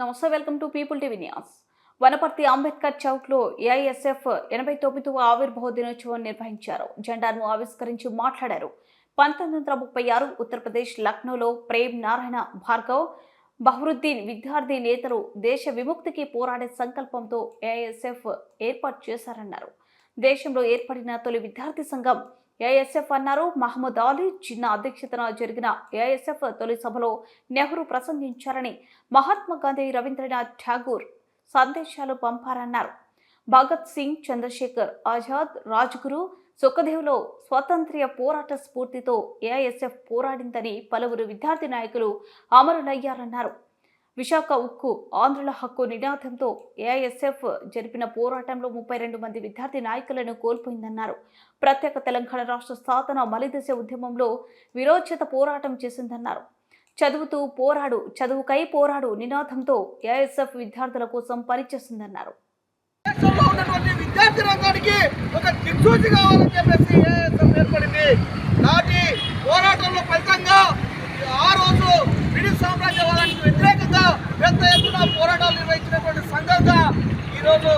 నమస్తే welcome to people TV news. Wanaparthy Ambedkar చౌక్లో AISF ఎనభై తొమ్మిదవ ఆవిర్భావ దినోత్సవం నిర్వహించారు. జెండాను ఆవిష్కరించి మాట్లాడారు. పంతొమ్మిది వందల ముప్పై ఆరు ఉత్తరప్రదేశ్ లక్నోలో ప్రేమ్ నారాయణ భార్గవ్ బహ్రుద్దీన్ విద్యార్థి నేతలు దేశ విముక్తికి పోరాడే సంకల్పంతో ఏఐఎస్ఎఫ్ ఏర్పాటు చేశారన్నారు. దేశంలో ఏర్పడిన తొలి విద్యార్థి సంఘం ఏఎస్ఎఫ్ అన్నారు మహమ్మద్ అలీ చిన్న అధ్యక్షతన జరిగిన ఏఎస్ఎఫ్ తొలి సభలో నెహ్రూ ప్రసంగించారని మహాత్మా గాంధీ రవీంద్రనాథ్ ఠాగూర్ సందేశాలు పంపారన్నారు. భగత్ సింగ్ చంద్రశేఖర్ ఆజాద్ రాజ్గురు సుఖదేవ్లో స్వాతంత్ర్య పోరాట స్ఫూర్తితో ఏఐఎస్ఎఫ్ పోరాడిందని పలువురు విద్యార్థి నాయకులు అమరులయ్యారన్నారు. విశాఖ ఉక్కు ఆంధ్రుల హక్కు నినాదంతో ఏఐఎస్ఎఫ్ జరిపిన పోరాటంలో ముప్పై రెండు మంది విద్యార్థి నాయకులను కోల్పోయిందన్నారు. ప్రత్యేక తెలంగాణ రాష్ట్ర సాధన మలిదశ ఉద్యమంలో విరోచిత పోరాటం చేసిందన్నారు. చదువుతూ పోరాడు చదువుకై పోరాడు నినాదంతో ఏఐఎస్ఎఫ్ విద్యార్థుల కోసం పనిచేస్తుందన్నారు విద్యార్థి రంగానికి ఒక దిక్సూచి కావాలని చెప్పేసి పోరాటాలు నిర్వహించినటువంటి సంఘంగా ఈరోజు